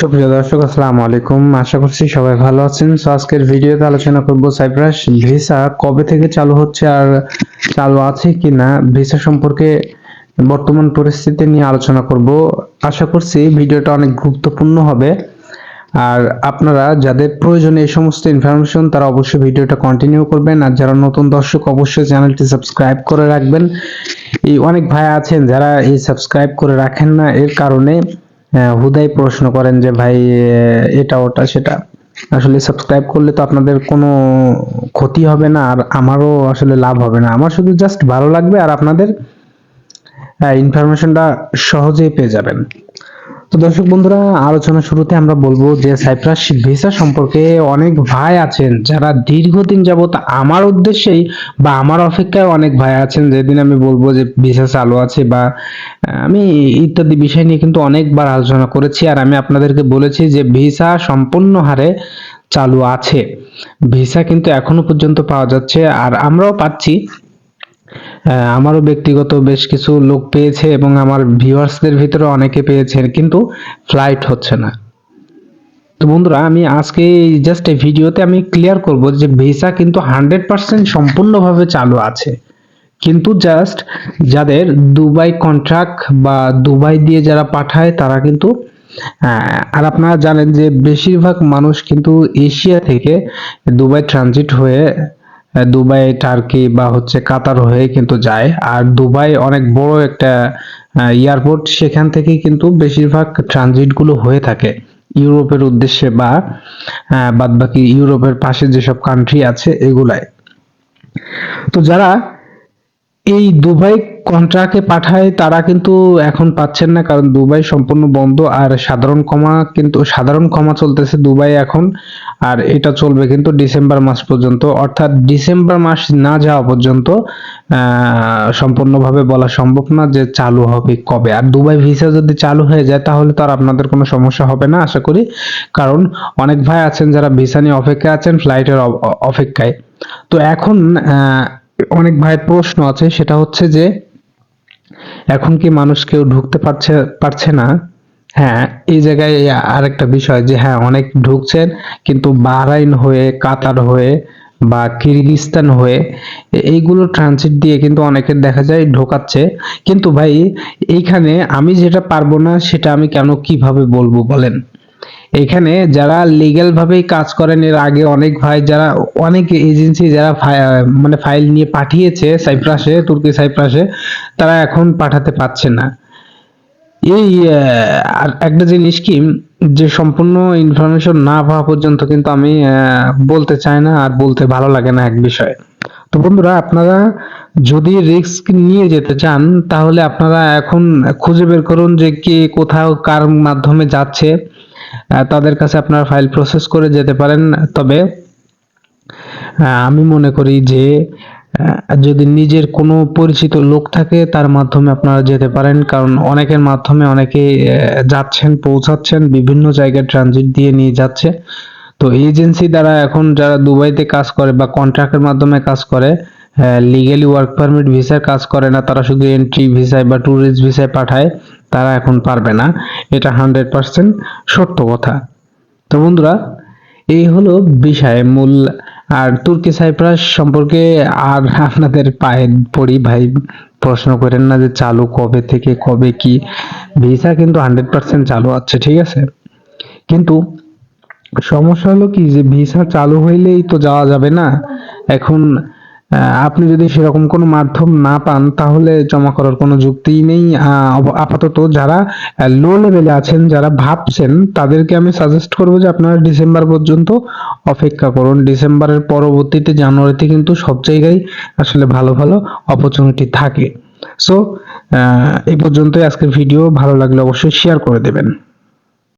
সুপ্রিয় দর্শক, আসসালামু আলাইকুম। আশা করছি সবাই ভালো আছেন। সো আজকের ভিডিওতে আলোচনা করব সাইপ্রাস ভিসা কবে থেকে চালু হচ্ছে আর চালু আছে কি না ভিসা সম্পর্কে বর্তমান পরিস্থিতি নিয়ে আলোচনা করব। আশা করছি ভিডিওটা অনেক গুরুত্বপূর্ণ হবে। আর আপনারা যাদের প্রয়োজন এই সমস্ত ইনফরমেশন তারা অবশ্যই ভিডিওটা কন্টিনিউ করবেন। আর যারা নতুন দর্শক, অবশ্যই চ্যানেলটি সাবস্ক্রাইব করে রাখবেন। এই অনেক ভাই আছেন যারা এই সাবস্ক্রাইব করে রাখেন না, এর কারণে হুদাই প্রশ্ন করেন যে, ভাই এটা, ওটা, সেটা। আসলে সাবস্ক্রাইব করলে তো আপনাদের কোনো ক্ষতি হবে না, আর আমারও আসলে লাভ হবে না। আমার শুধু জাস্ট ভালো লাগবে, আর আপনাদের ইনফরমেশনটা সহজেই পেয়ে যাবেন। তো দর্শক বন্ধুরা, আলোচনা শুরুতে আমরা বলব যে সাইপ্রাস ভিসা সম্পর্কে অনেক ভাই আছেন যারা দীর্ঘদিন যাবত আমার উদ্দেশ্যেই বা আমার অপেক্ষায় অনেক ভাই আছেন। যেদিন আমি বলব যে ভিসা চালু আছে বা আমি ইত্যাদি বিষয় নিয়ে কিন্তু অনেকবার আলোচনা করেছি আর আমি আপনাদেরকে বলেছি যে ভিসা সম্পূর্ণ হারে চালু আছে। ভিসা কিন্তু এখনও পর্যন্ত পাওয়া যাচ্ছে আর আমরাও পাচ্ছি। আমারও ব্যক্তিগত বেশ কিছু লোক পেয়েছে এবং আমার ভিউয়ার্সদের ভিতরে অনেকে পেয়েছেন, কিন্তু ফ্লাইট হচ্ছে না। তো বন্ধুরা, আমি আজকে জাস্ট এই ভিডিওতে আমি ক্লিয়ার করব যে ভিসা কিন্তু হান্ড্রেড পার্সেন্ট সম্পূর্ণভাবে চালু আছে। কিন্তু জাস্ট যাদের দুবাই কন্ট্রাক্ট বা দুবাই দিয়ে যারা পাঠায়, তারা কিন্তু আর আপনারা জানেন যে বেশিরভাগ মানুষ কিন্তু এশিয়া থেকে দুবাই ট্রানজিট হয়ে দুবাই, টার্কি বা হচ্ছে কাতার হয়ে কিন্তু যায়। আর দুবাই অনেক বড় একটা এয়ারপোর্ট, সেখান থেকে কিন্তু বেশিরভাগ ট্রানজিটগুলো হয়ে থাকে। ইউরোপের উদ্দেশ্যে বা বাদ বাকি ইউরোপের পাশে যেসব কান্ট্রি আছে এগুলাই তো যারা এই দুবাই কন্ট্রাক্টে পাঠায়, তারা কিন্তু এখন পাচ্ছেন না কারণ দুবাই সম্পূর্ণ বন্ধ আর সাধারণ ক্ষমা কিন্তু, সাধারণ ক্ষমা চলতেছে দুবাই এখন আর এটা চলবে কিন্তু ডিসেম্বর মাস পর্যন্ত। অর্থাৎ ডিসেম্বর মাস না যাওয়া পর্যন্ত সম্পূর্ণভাবে বলা সম্ভব না যে চালু হবে কবে। আর দুবাই ভিসা যদি চালু হয়ে যায়, তাহলে তো আর আপনাদের কোনো সমস্যা হবে না, আশা করি। কারণ অনেক ভাই আছেন যারা ভিসা নিয়ে অপেক্ষায় আছেন ফ্লাইটের অপেক্ষায়। তো এখন অনেক ভাইয়ের প্রশ্ন আছে, সেটা হচ্ছে যে, এখন কি মানুষ কেউ ঢুকতে পারছে পারছে না? হ্যাঁ এই জায়গায় আরেকটা বিষয় যে হ্যাঁ অনেক ঢুকছেন, কিন্তু বাহরাইন হয়ে, কাতার হয়ে বা কিরগিস্তান হয়ে, এইগুলো ট্রানজিট দিয়ে কিন্তু অনেকের দেখা যায় ঢোকাচ্ছে। কিন্তু ভাই, এইখানে আমি যেটা পারব না, সেটা আমি কেন কীভাবে বলব বলেন? এখানে যারা লিগ্যাল ভাবেই কাজ করেন, এর আগে অনেক ভাই যারা, অনেক এজেন্সি যারা মানে ফাইল নিয়ে পাঠিয়েছে সাইপ্রাসে, তুর্কি সাইপ্রাসে, তারা এখন পাঠাতে পারছে না। এই একটা জিনিস কি, যে সম্পূর্ণ ইনফরমেশন না পাওয়া পর্যন্ত কিন্তু আমি বলতে চাই না আর বলতে ভালো লাগে না এক বিষয়ে। তো বন্ধুরা, আপনারা যদি রিস্ক নিয়ে যেতে চান, তাহলে আপনারা এখন খুঁজে বের করুন যে কে কোথাও কার মাধ্যমে যাচ্ছে। তাদের কাছে আপনার ফাইল প্রসেস করে যেতে পারেন। তবে আমি মনে করি যে যদি নিজের কোনো পরিচিত লোক থাকে, তার মাধ্যমে আপনারা যেতে পারেন। কারণ অনেকের মাধ্যমে অনেকে যাচ্ছেন, পৌঁছাচ্ছেন, বিভিন্ন জায়গায় ট্রানজিট দিয়ে নিয়ে যাচ্ছে। তো এজেন্সি দ্বারা এখন যারা দুবাইতে কাজ করে বা কন্ট্রাক্টের মাধ্যমে কাজ করে লিগ্যালি ওয়ার্ক পারমিট ভিসার কাজ করে না, তারা শুধু এন্ট্রি ভিসায় বা ট্যুরিস্ট ভিসায় পাঠায়। তারা এখন পারবে না। এটা হান্ড্রেড পার্সেন্ট সত্য কথা। তো বন্ধুরা, এই হলো বিষয়, মূল। আর তুর্কি সাইপ্রাস সম্পর্কে আর আপনাদের পায়ে পড়ি ভাই, প্রশ্ন করেন না যে চালু কবে থেকে কবে কি। ভিসা কিন্তু হান্ড্রেড পার্সেন্ট চালু আছে, ঠিক আছে? কিন্তু সমস্যা হলো কি যে ভিসা চালু হইলেই তো যাওয়া যাবে না। এখন আপনি যদি সেরকম কোনো মাধ্যম না পান, তাহলে জমা করার কোনো যুক্তিই নেই। আপাতত যারা লো লেভেলে আছেন, যারা ভাবছেন, তাদেরকে আমি সাজেস্ট করব যে আপনারা ডিসেম্বর পর্যন্ত অপেক্ষা করুন। ডিসেম্বরের পরবর্তীতে জানুয়ারিতে কিন্তু সব জায়গায় আসলে ভালো ভালো অপরচুনিটি থাকে। সো এই পর্যন্তই আজকের ভিডিও ভালো লাগলে অবশ্যই শেয়ার করে দেবেন।